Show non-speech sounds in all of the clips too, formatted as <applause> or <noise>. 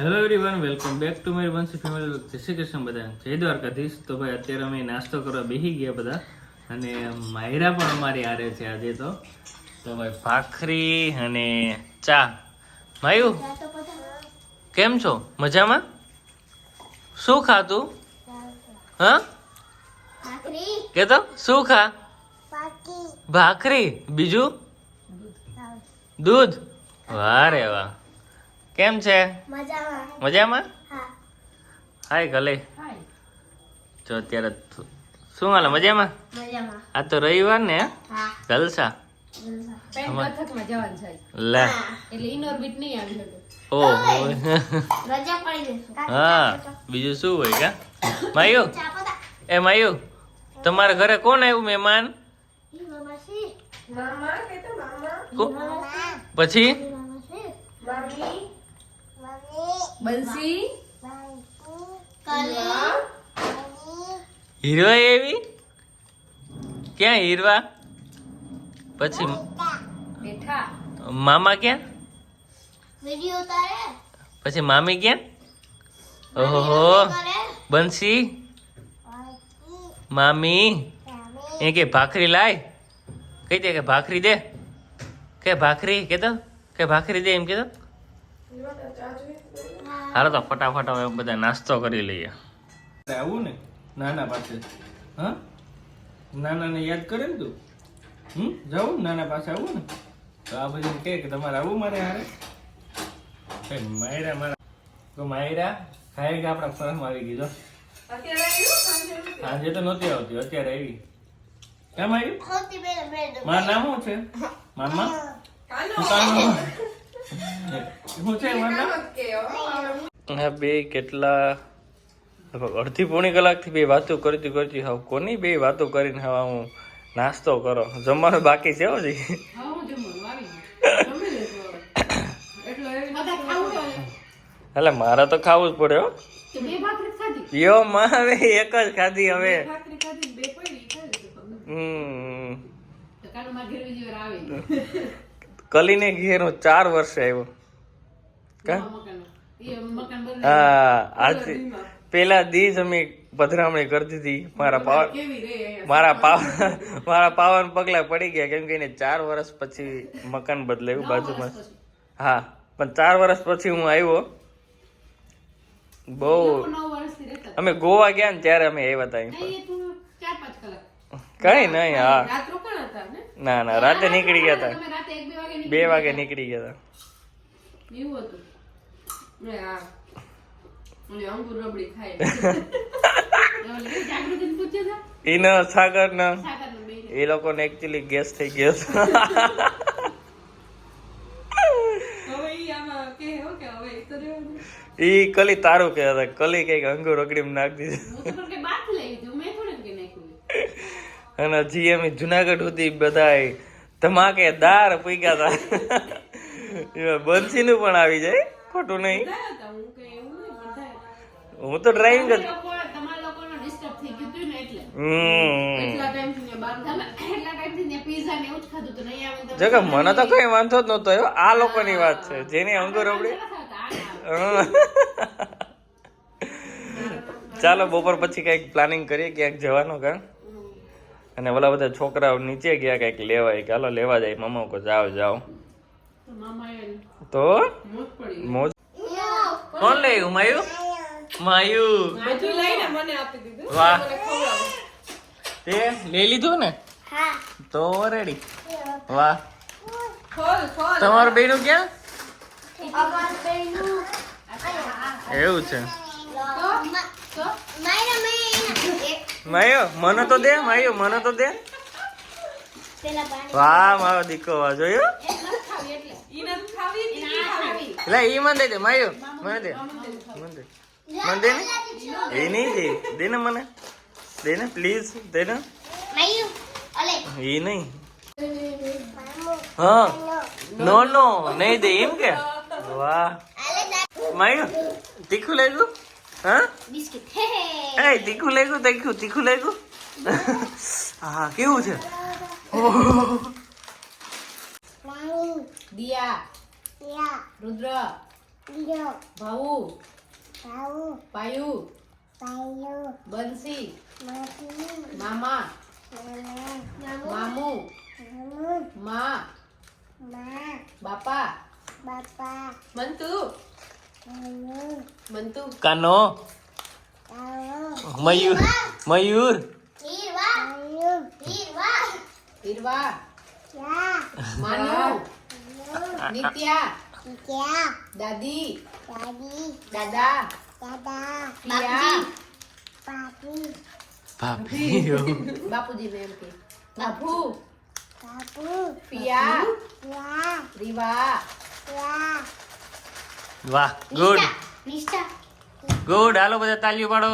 Hello everyone welcome back to મારી Vanshi family જય શ્રી કૃષ્ણ બધા જય દ્વારકાધીશ. તો ભાઈ અત્યારે અમે નાસ્તો કરવા બેસી ગયા બધા. અને માયરા પણ અમારી આરે છે આજે તો. તો ભાઈ ભાખરી અને ચા. માયુ કેમ છો? મજામાં? શું ખાતું હા? કે તો શું ખા? ભાખરી. બીજું? દૂધ? વાહ રે વાહ. કેમ છે? મજામાં. હાય ગલે. જો અત્યારે શું હાલે મજામાં? આ તો રવિવાર ને જલસા. <laughs> બીજું શું હોય કા? માયુ? એ માયુ તમારા ઘરે કોણ આવ્યું મહેમાન? પછી? બંસી હીરવા એવી? ક્યાં હીરવા? પછી મામા ક્યાં? પછી મામી ક્યાં? ઓહો બંસી મામી? એ કે ભાખરી લાય? કઈ દે કે ભાખરી દે? કે ભાખરી? કે તો કે ભાખરી દે એમ કે તો હાલો તો ફટાફટ હવે બધા નાસ્તો કરી લઈએ. આવું ને? નાના પાસે. હા? નાનાને યાદ કરે ને તું? હમ? જાઉં નાના પાસે આવું ને. તો આ બધું કે કે તમારે આવું મારે હારે. કઈ માયરા મારા. તો માયરા ખાઈ કે આપણા ફરમ આવી ગયો સાંજે આજે તો નહોતી આવતી અત્યારે આવી. કેમ આવ્યું મારું નામ શું છે મામા? હા બે કેટલા? અડધી પોણી કલાકથી બે વાતો કરતી કરતી હાવ કોની બે વાતો કરીને હવે હું નાસ્તો કરો? જમવાનું બાકી છે હો જી હા હું જમવાનું આવી ગયું. જમી લેજો હવે. એટલે મારે તો ખાવું જ પડે હો. તો બે ભાખરી ખાધી? યો માં હવે એક જ ખાધી હવે. હમ. <laughs> કલીને ઘેર હું ચાર વર્ષે આવ્યો. હા. પેલા દી જ અમે પધરામણી કરતી હતી મારા પાવન? મારા પાવ મારા પાવન પગલા પડી ગયા કેમ કે એને ચાર વર્ષ પછી મકાન બદલાયું બાજુમાં હા પણ ચાર વર્ષ પછી હું આવ્યો બહુ. અમે ગોવા ગયા ને ત્યારે અમે આવ્યા હતા અહીં કઈ નહીં હા ને ના રાતે નીકળી ગયા હતા બે વાગે નીકળી ગયા હતા એવું હતું? અંગુર રબડી ખાય. એનો સાગર ના. એ લોકોને એકચ્યુઅલી ગેસ થઈ ગયો હતો. ઈ કે કે. ઈ કલી તારું કહેતા હતા કલી કંઈક અંગુર રગડી નાખી દીધું. કે અને જીએમ જુનાગઢ સુધી બધાય ધમાકેદાર પૂગ્યા હતા બંસીનું પણ આવી જાય ખોટું નહીં. હું તો ડ્રાઇવિંગ જ તમે લોકો તમારા લોકોનો ડિસ્ટર્બ થઈ ગયું હતું ને એટલે. હમ. એટલા ટાઈમથી ને બાર તમે એટલા ટાઈમથી ને પીઝા ને એવું જ ખાધું તો નહીં આવે ને તમે જો કે મને તો કઈ વાંધો જ નહોતો આ લોકોની વાત છે. જેની અંગુર રબડી. ચાલો બપોર પછી કંઈક પ્લાનિંગ કરીએ ક્યાંક જવાનું કાં અને ઓલા બધા છોકરાઓ નીચે ગયા કંઈક લેવાય કે હાલો લેવા જાય. મમ્મા કો જાઓ જાઓ. તો મોજ કોણ લઈ માયુ? માયુ. બધું લઈને મને આપી દીધું. વાહ. તે? લઈ લીધું ને? તો રેડી વાહ. ખોલ ખોલ. તમારું બેનું ક્યાં? એવું છે. માયો મને તો દે માયો મને તો દે. વાહ મારો દીકો વાહ જોયો? એટલે. ઈ મને દે દે માયો મને દે. મને દે મને દે ને? એ નહીં દે. દે ને મને. દે ને પ્લીઝ દે ને. માયુ અલે. એ નહીં. હા. નો નો નહીં દે એમ કે? વાહ. માયો તીખું લાગ્યું હા? બિસ્કિટ. હે હે. એ તીખું લાગ્યું તીખું તીખું લાગ્યું હા કેવું છે? દિયા યા રુદ્ર લ્યો ભાઉ પાઉ પાયુ પાયો. બંસી માટી મામા મામા. મામુ મામુ. મા મા. બાપા બાપા. મંતુ. મામુ મંતુ કાનો તાવો મયુર મયુર હીરવા પાયો હીરવા ઈરવા યા માનુ નિત્યા ક્યા દાદી દાદી દાદા દાદા પિયા પાપી ભાભી બાપુજી ને એમ કે બાપુ બાપુ પિયા યા રીવા યા વાહ ગુડ ગુડ હાલો બધા તાલીઓ પાડો.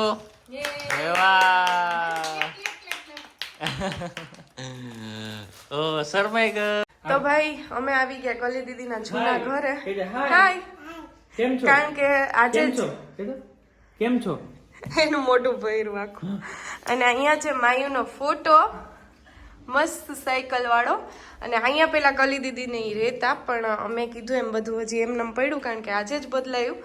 ઓ શરમાઈ ગયો. તો ભાઈ અમે આવી ગયા કલી દીદીના જૂના ઘરે. હાય કેમ છો? કારણ કે આજે કેમ છો? કેમ છો? એનું મોટું ભૈરું આખું. અને અહીંયા છે માયુનો ફોટો મસ્ત સાયકલવાળો અને અહીંયા પહેલાં કલી દીદીને એ રહેતા પણ અમે કીધું એમ બધું હજી એમને પડ્યું કારણ કે આજે જ બદલાયું.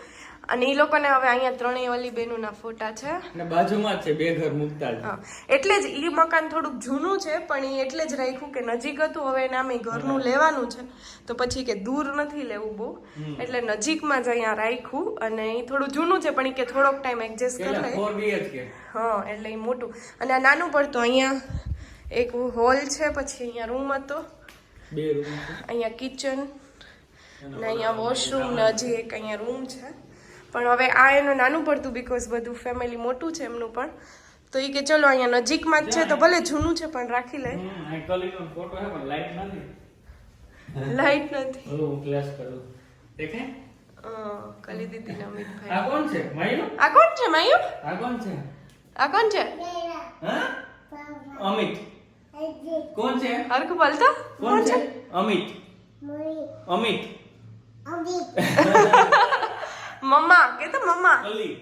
અને એ લોકોને હવે અહીંયા ત્રણેય ઓલી બેનુના ફોટા છે. અને બાજુમાં છે બે ઘર મુકતા હા, એટલે જ એ મકાન થોડુંક જૂનું છે પણ એ એટલે જ રાખ્યું કે નજીક હતું હવે એને અમે ઘરનું લેવાનું છે. તો પછી કે દૂર નથી લેવું બહુ. એટલે નજીકમાં જ અહીંયા રાખ્યું અને એ થોડું જૂનું છે પણ એ કે થોડોક ટાઈમ એડજસ્ટ કરી લે હા એટલે એ મોટું. અને આ નાનું પડતું અહીંયા. એક હોલ છે પછી અહીંયા રૂમ હતો. બે રૂમ અહીંયા કિચન ને અહીંયા વોશરૂમ ને હજી એક અહીંયા રૂમ છે. પણ હવે આ એનું નાનું પડતું બીકોઝ બધું ફેમિલી મોટું છે એમનું પણ. તો એ કે ચલો અહીંયા નજીકમાં જ છે તો ભલે જૂનું છે પણ રાખી લે. લાઈટ નથી. લાઈટ નથી. હું ફ્લેશ કરું. દેખાય? કલી દીદી ને આ કોણ છે? માયુ? આ કોણ છે માયુ? આ કોણ છે? આ કોણ છે? અમિત. કોણ છે? હરખું બોલતો? કોણ છે? અમિત. અમિત. મમ્મા કે તો મમ્મા. કલી.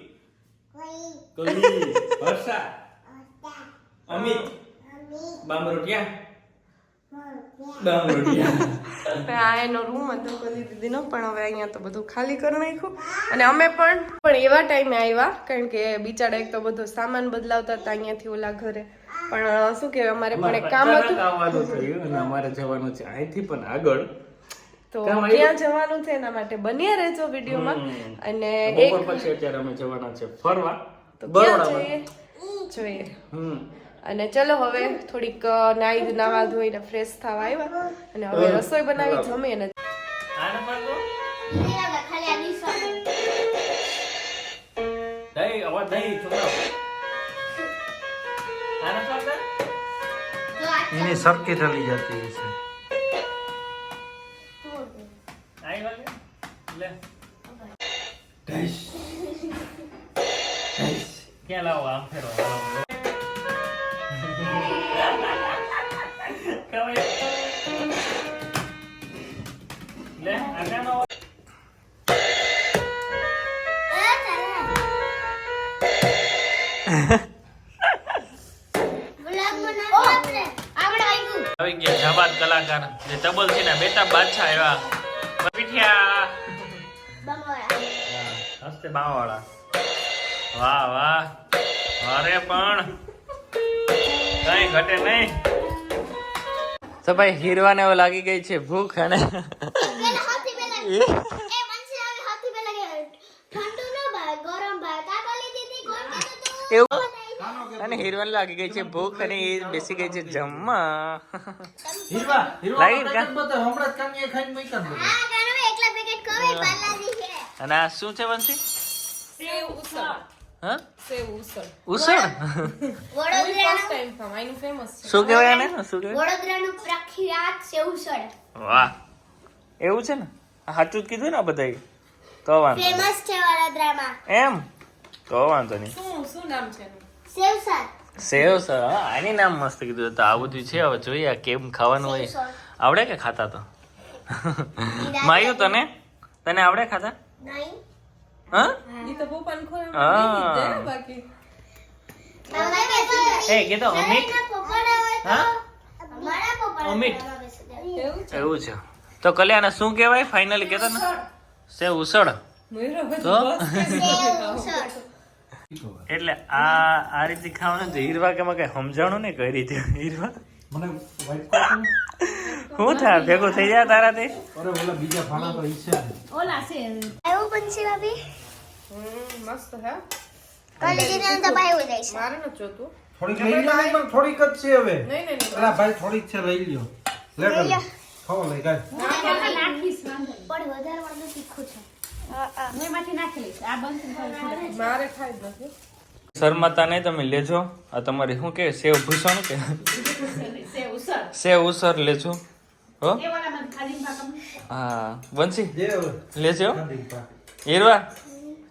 કલી. હર્ષા. અમિત. બામરોટિયા એનો રૂમ હતો કલી દીદીનો પણ હવે અહીંયા તો બધું ખાલી કરી નાખ્યું. અને અમે પણ પણ એવા ટાઈમે આવ્યા કારણ કે બિચારા એક તો બધો સામાન બદલાવતા હતા અહીંયાથી ઓલા ઘરે. પણ શું કહેવાય અમારે પણ એક કામ હતું. આવવાનું થયું અને અમારે જવાનું છે અહીંથી પણ આગળ. તો ક્યાં જવાનું છે એના માટે બન્યા રહેજો વિડીયોમાં. અને એક પછી અત્યારે અમે જવાના છે ફરવા. તો ક્યાં જોઈએ? જઈએ. અને ચલો હવે થોડીક નાઈ નાવા ધોઈને ફ્રેશ થવા આવ્યા. અને હવે રસોઈ બનાવી જમીએ ને. એની સરખી થલી જતી દહીં ક્યાં લાવો આમ ફેરો લે આ ક્યાં લાવો? ગુલાબ બનાવો આપણે આપણે વાગ્યું આવી ગયા કલાકાર. જે તબલ છે ને બેટા બાદશાહ એવા. પીઠિયા. હસ્તે બાવાળા વાહ વાહ. અરે પણ. કઈ ઘટે નહીં. તો ભાઈ હીરવાને એવું લાગી ગઈ છે ભૂખ અને પેલા હાથી પેલા એ? મનસી આવે હાથી પેલા કે ઠંડુ ન ભાવે ગરમ ભાવે. કાકા લીધી હતી કોણ કીધું તું એવું અને હીરવાને લાગી ગઈ છે ભૂખ અને એ બેસી ગઈ છે જમવા. હિરવા હિરવા હમણાં ખાઈને મૂક્યા. આ એકલા પેકેટ કવે બાલાજી છે. અને આ શું છે વંશી? સેવ ઉસળ. હા? સેવ ઉસળ. ઉસળ? વડોદરાનું ટાઈમ ફામ આનું ફેમસ છે. શું કહેવાય આને? શું કહેવાય? વડોદરાનું પ્રખ્યાત સેવસળ વાહ. એવું છે ને? સાચું જ કીધું ને આ બધાય તો વાંધો નહીં. ફેમસ છે વડોદરામાં. એમ? તો વાંધો નહીં. શું શું નામ છે એનું? સેવસળ સેવ સર આની નામ મસ્ત કીધું તો આ બધું છે હવે જોઈએ આ કેમ ખાવાનું હોય. આવડે કે ખાતા તો? માયુ તને? તને આવડે ખાતા? નહીં. હા? તો એ કીધું અમિત? તો હા? અમિત. એવું છે? એવું છે. તો કલ્યાણ શું કહેવાય? ફાઇનલી કહેતા ને? સેવ ઉસળ. તો ઉસળ. એટલે આ આ રીતે ખાવાનું છે. હીરવા કે કઈ સમજાણું ને કઈ રીતે? હીરવા? મને શું થાય ભેગું થઈ જાય તારાથી અરે ઓલા બીજા ભાણા તો ઈચ્છા ઓલા છે. એવું બનશે ભાભી? હમ મસ્ત હે. કાલે દીને તો ભાઈ જાય છે. મારે ન જોતું. થોડીક લઈ લે પણ થોડીક જ છે હવે. નહીં નહીં નહીં. અલા ભાઈ થોડીક છે લઈ લ્યો. લે. ખાઓ લઈ ગાય નાખીશ પણ વધારે વાળું તીખું છે શરમાતા નહીં તમે લેજો. આ તમારી શું કે સેવ ભૂષણ કે? સેવ ઉસર લેજો. હો? હા વંશી લેજો. હીરવા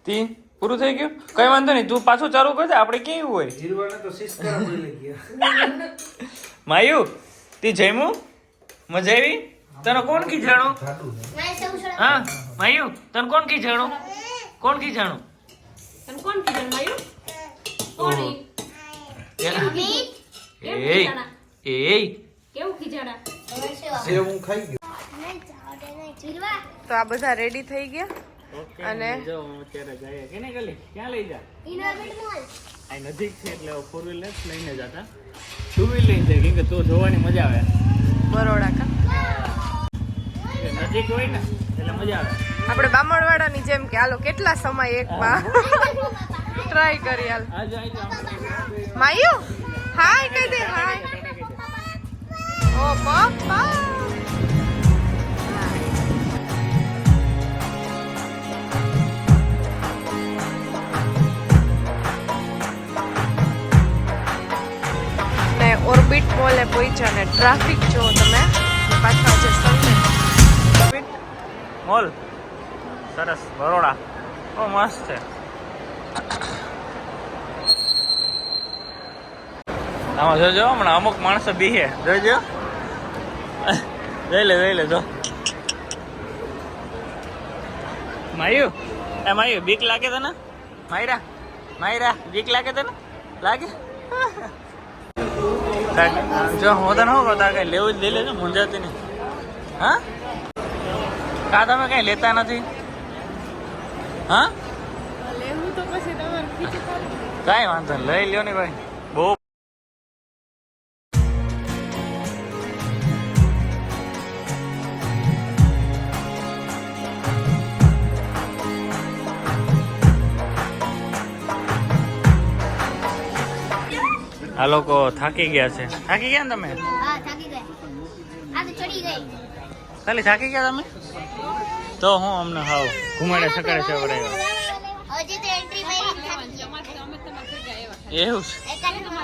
તી પૂરું થઈ ગયું? કઈ વાંધો નહીં તું પાછું ચાલુ કરજે આપણે કેવું હોય? માયુ તી જમ્યું? મજા આવી? તને કોણ કી જાણો? હા માયુ તને કોણ ખીજાણું કોણ ખીજાણું તને કોણ કીધું માયુ? કોણી એ કેવું સેવ હું ખાઈ ગયો. તો આ બધા રેડી થઈ ગયા? અને? જો અત્યારે જઈએ. કેને ગલી? ક્યાં લઈ જા? Innovate mall. આ નજીક છે એટલે ફોર વ્હીલર લઈને જતા. ટુ વ્હીલ લઈને જાય કે તો જોવાની મજા આવે. બરોડા કા? કે હોય ને એટલે મજા આવે. આપણે બામણવાડાની જેમ કે હાલો કેટલા સમય એક માં? ટ્રાય કરી હાલ. માયુ? હાય કહી દે હાય. ઓ પપ્પા. ને ઓર્બિટ મોલે પહોંચ્યા ને ટ્રાફિક જો તમે પાછા જે ઓર્બિટ મોલ સરસ બરોડા. બહુ મસ્ત છે. આમાં જોજો હમણાં અમુક માણસો બીહે જોજો જોઈ લે જોઈ લે જો. માયુ એ માયુ બીક લાગે તને? માયરા માયરા બીક લાગે તને? લાગે? જો હું તને શું કહું તારે કઈ લેવું જ લઈ લેજો મુંજાતી નહીં. હા? કા તમે કઈ લેતા નથી? હા? લેવું તો પછી તમારે ખીચું કાંઈ વાંધો નહીં લઈ લ્યો ને ભાઈ. બહુ આ લોકો થાકી ગયા છે. થાકી ગયા ને તમે? હા થાકી ગયા. આ તો ચડી ગઈ. ખાલી થાકી ગયા તમે? તો હું અમને હાવ ઘુમાડે સકાળે છે વડે હજી તો એન્ટ્રી મેરીન થાકી ગયા. એવું છે?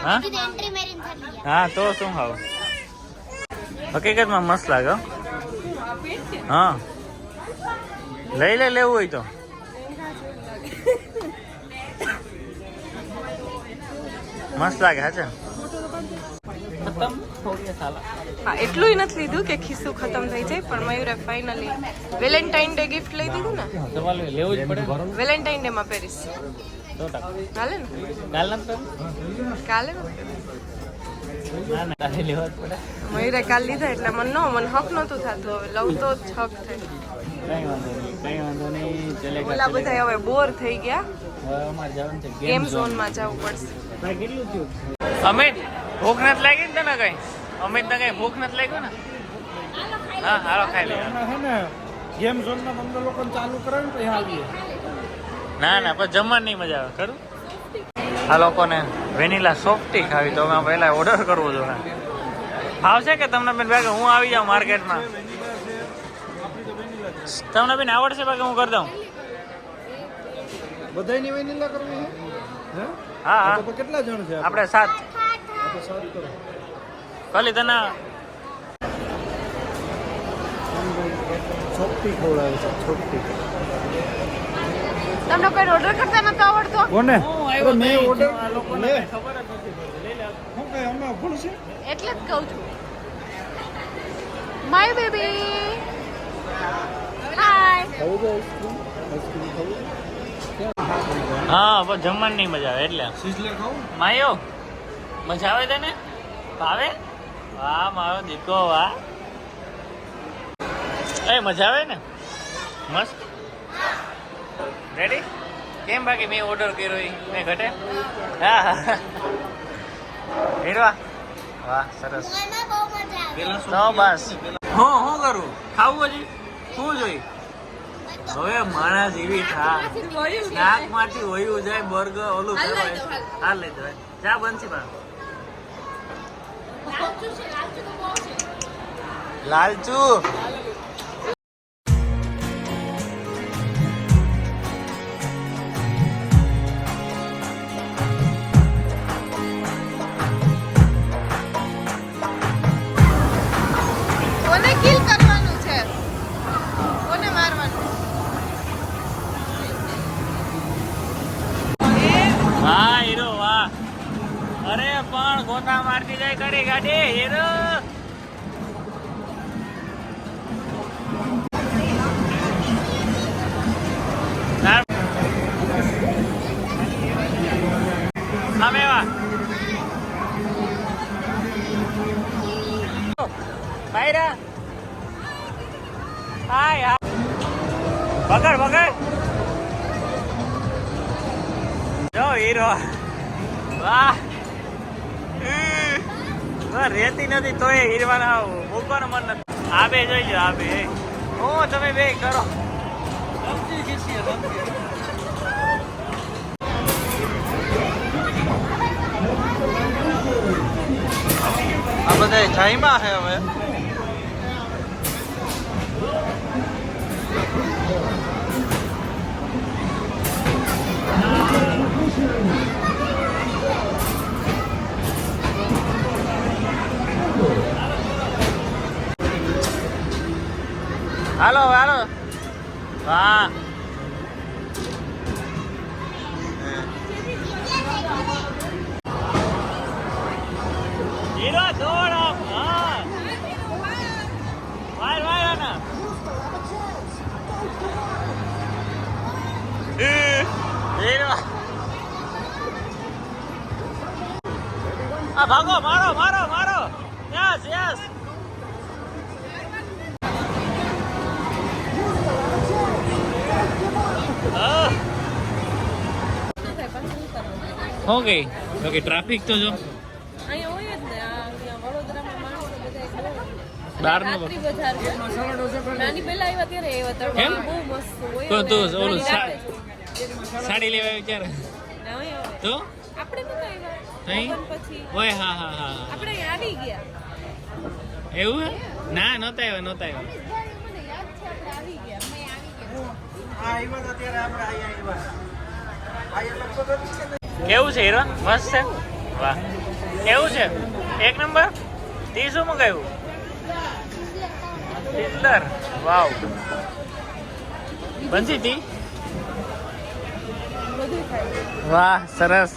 હા? એન્ટ્રી મેરીન થાકી ગયા. હા તો શું હાવ? હકીકતમાં મસ્ત લાગે હો. હા. લઈ લે લેવું હોય તો. મસ્ત લાગે હા છે ખતમ? હો ગયા સાલા હા એટલું નથી લીધું કે ખિસ્સું ખતમ થઈ જાય પણ મયુરે ફાઇનલી વેલેન્ટાઇન ડે ગિફ્ટ લઈ દીધું ને? તમારે લેવું જ પડે વેલેન્ટાઇન ડે માં પહેરીશ. કાલ ને ના ના કાલે લેવા મયુરે કાલ લીધા એટલે મને નો મને હક નહોતું થતું. હવે લઉં તો જ હક થાય કઈ વાંધો નહીં કઈ વાંધો નહીં ચલેગા ઓલા બધા હવે બોર થઈ ગયા. હવે અમારે ગેમ ઝોનમાં જવું પડશે. ભાઈ કેટલું થયું? અમિત ભૂખ નથી લાગી ને તને કઈ? અમિત ને કઈ ભૂખ નથી લાગ્યું ને? હા હાલો ખાઈ લે. હે ને ગેમ ઝોન ના પંદર લોકો ચાલુ કરાવે ને પછી આવીએ. ના ના પણ જમવાની મજા આવે ખરું? આ લોકોને વેનીલા સોફ્ટી ખાવી તો અમે પહેલા ઓર્ડર કરવો જોઈએ આવશે કે તમને બેન ભાઈ હું આવી જાઉં માર્કેટમાં? તમને બેન આવડશે બાકી હું કરી દઉં? બધાની વેનીલા કરવી હા? હા તો કેટલા જણ છે આપણે સાત. ખાલી તને? છોકટી ખવડાવે છે છોકટી તમને કોઈ ઓર્ડર કરતા નતો આવડતો? કોને? આવ્યો મેં ઓર્ડર આ લોકોને ખબર જ નથી લઈ લે. હું કઈ અમે ભૂલ છે? એટલે જ કહું છું. માય બેબી હાય ખાવું છે આઈસ્ક્રીમ? આઈસ્ક્રીમ ખાવું હા પણ જમવાની મજા આવે એટલે. સિઝલર ખાવું? માયો? મજા આવે તને? ભાવે? વાહ મારો દીકો વાહ. એ મજા આવે ને? મસ્ત. રેડી કેમ બાકી મેં ઓર્ડર કર્યો એ? મેં ઘટે? હા હા. હીરવા વાહ સરસ. એમાં બહુ મજા આવે. તો બસ. હું હું કરું? ખાવું હજી? શું જોઈ? હવે માણસ એવી થા નાકમાંથી હોયું જાય બર્ગર ઓલું હાલ લઈ કરવા દો, હાલ. હાલ લઈ દો જા બનશી બા લાલચુ હાય યાર પકડ પકડ જો, હીરો. વાહ. રેતી નથી, તોય હીરવાના મૂકવાનું મન નથી. આ બે બે હું. તમે બે, કરો. આ બધા જાઈમાં છે હવે. હાલો હાલો. વાહ હીરો દોડ હા. વાર વાર આના હીરો. આ ભાગો મારો મારો. અને ઓલું ઓકે ટ્રાફિક તો જો સાડી લેવા વિચાર ના તો? આપણે નતા આવ્યા. નહીં? લગ્ન પછી. ઓય હા હા હા આપણે આવી ગયા. એવું ના નહોતા આવ્યા નહોતા આવ્યા. હતા કેવું છે હિરોન મસ્ત છે? વાહ. કેવું છે? એક નંબર? તી મંગાવ્યું? સિઝલર વાવ. બનશી તી વાહ, સરસ.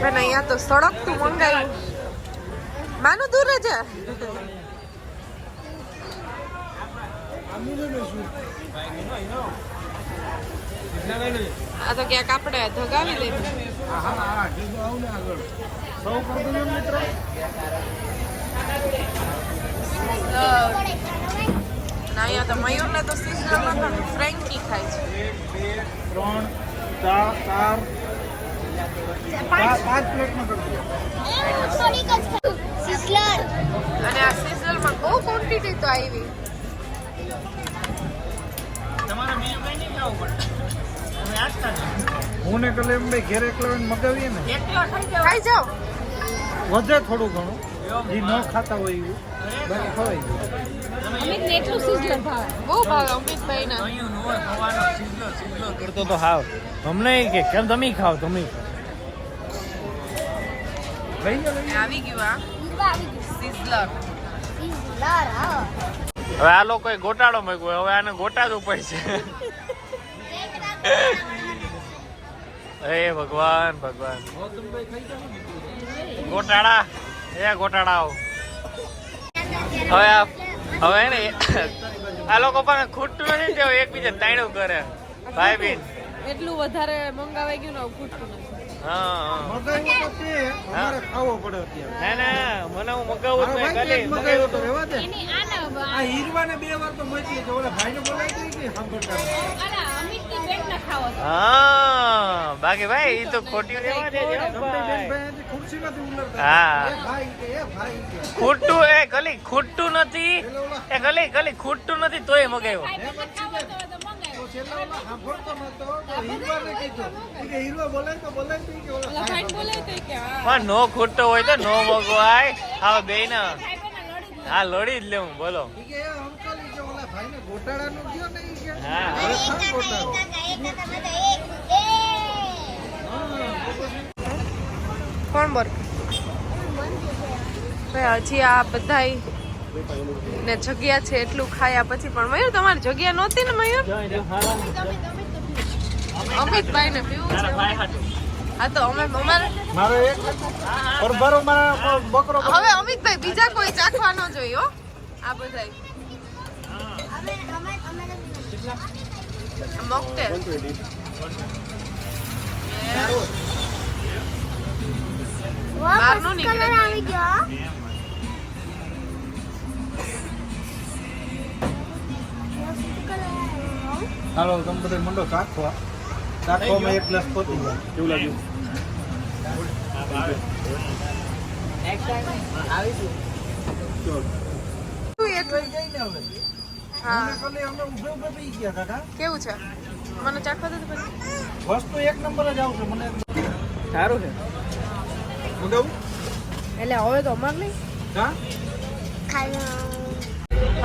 પણ અહીંયા તો સડક તું મંગાવ્યું. માનું દૂર જ આ તો ક્યાંક આપણે ધગાવી દે હા હા હા ને તો મયુરને તો સિસ્ટરમાં ફ્રેન્કી ખાય છે. એક બે ત્રણ ચાર અને આ સિઝલમાં બહુ ક્વોન્ટિટી તો આવી. તમારે નહીં પડે હું ને કલે એમ ભાઈ ઘેર એકલા મગાવીએ ને એકલા ખાઈ જાઓ. વધે થોડું ઘણું. જે ન ખાતા હોય એવું. બાકી ખવાય. જાય બહુ ભાવે અમિતભાઈ ના ખવાનો સિઝલો સિઝલો કરતો તો હાવ. અમને કે કેમ તમે ખાવ તમે આવી ગયું આ ઈરવા સિઝલર. હા. હવે આ લોકોએ ગોટાળો મૂક્યો હવે આને ગોટાડવું પડશે. <laughs> હે ભગવાન ભગવાન. ગોટાળા. એ ગોટાળાઓ. હવે આ હવે ને આ લોકો પણ ખૂટતું નથી તેઓ એકબીજા તાણ્યું કરે. ભાઈ બેન એટલું વધારે મંગાવાઈ ગયું ને ખૂટતું નથી. હા બાકી ભાઈ એ તો ખોટી હા. ખોટું એ ગલી ખોટું નથી. એ ગલી ગલી ખોટું નથી તોય મગાવ્યો. પણ નો ખોટો હોય તો નો મગવાય. હા બે ના ભાઈ લડી જ હા લડી જ લેવું બોલો. ઈ કે એ અંકલ ઈ કે ઓલા ભાઈને ગોટાળાનું ગયો ને ઈ કે હા. કોણ બોર ભાઈ હજી આ બધાય ને જગ્યા છે એટલું ખાયા પછી પણ મયુર તમારી જગ્યા નહોતી ને મયુર? અમિતભાઈ ને પીવું છે. હા તો અમે અમારે મારો એક બકરો હવે અમિતભાઈ બીજા કોઈ ચાખવા ન જોઈએ આ બધાય. મોકટેલ બહારનું નીકળે. કલર આવી ગયો હાલો તમે બધા મંડો ચાખવા ચાખવામાં એક ગ્લાસ પતી જાય કેવું લાગ્યું શું એટલું? હા. કેવું છે? મને ચાખવા દે વસ્તુ એક નંબર જ આવશે મને સારું છે. મંગાવું એટલે હવે તો અમાર નહીં. હા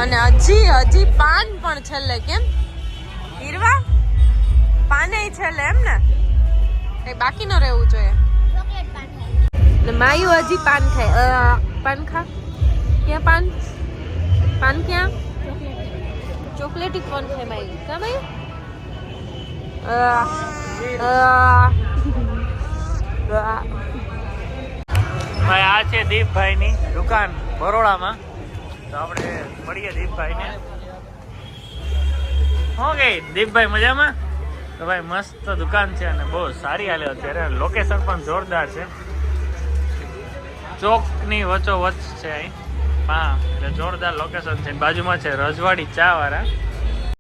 અને હજી હજી પાન પણ છેલ્લે કેમ? હીરવા? પાને છેલ્લે એમ ને? કઈ બાકી ન રહેવું જોઈએ. ચોકલેટ માયુ હજી પાન ખાય પાન ખા. ક્યાં પાન? પાન ક્યાં? ચોકલેટી કોણ છે ભાઈ કા અ. ભાઈ, આ છે દીપભાઈ ની દુકાન બરોડામાં. તો આપણે મળીએ દીપભાઈ ને શું કે, દીપભાઈ, મજામાં? તો ભાઈ, મસ્ત દુકાન છે અને બહુ સારી હાલે અત્યારે. લોકેશન પણ જોરદાર છે. ચોકની વચ્ચો વચ્ચ છે અહીં. હા એટલે જોરદાર લોકેશન છે. બાજુમાં છે રજવાડી ચા વાળા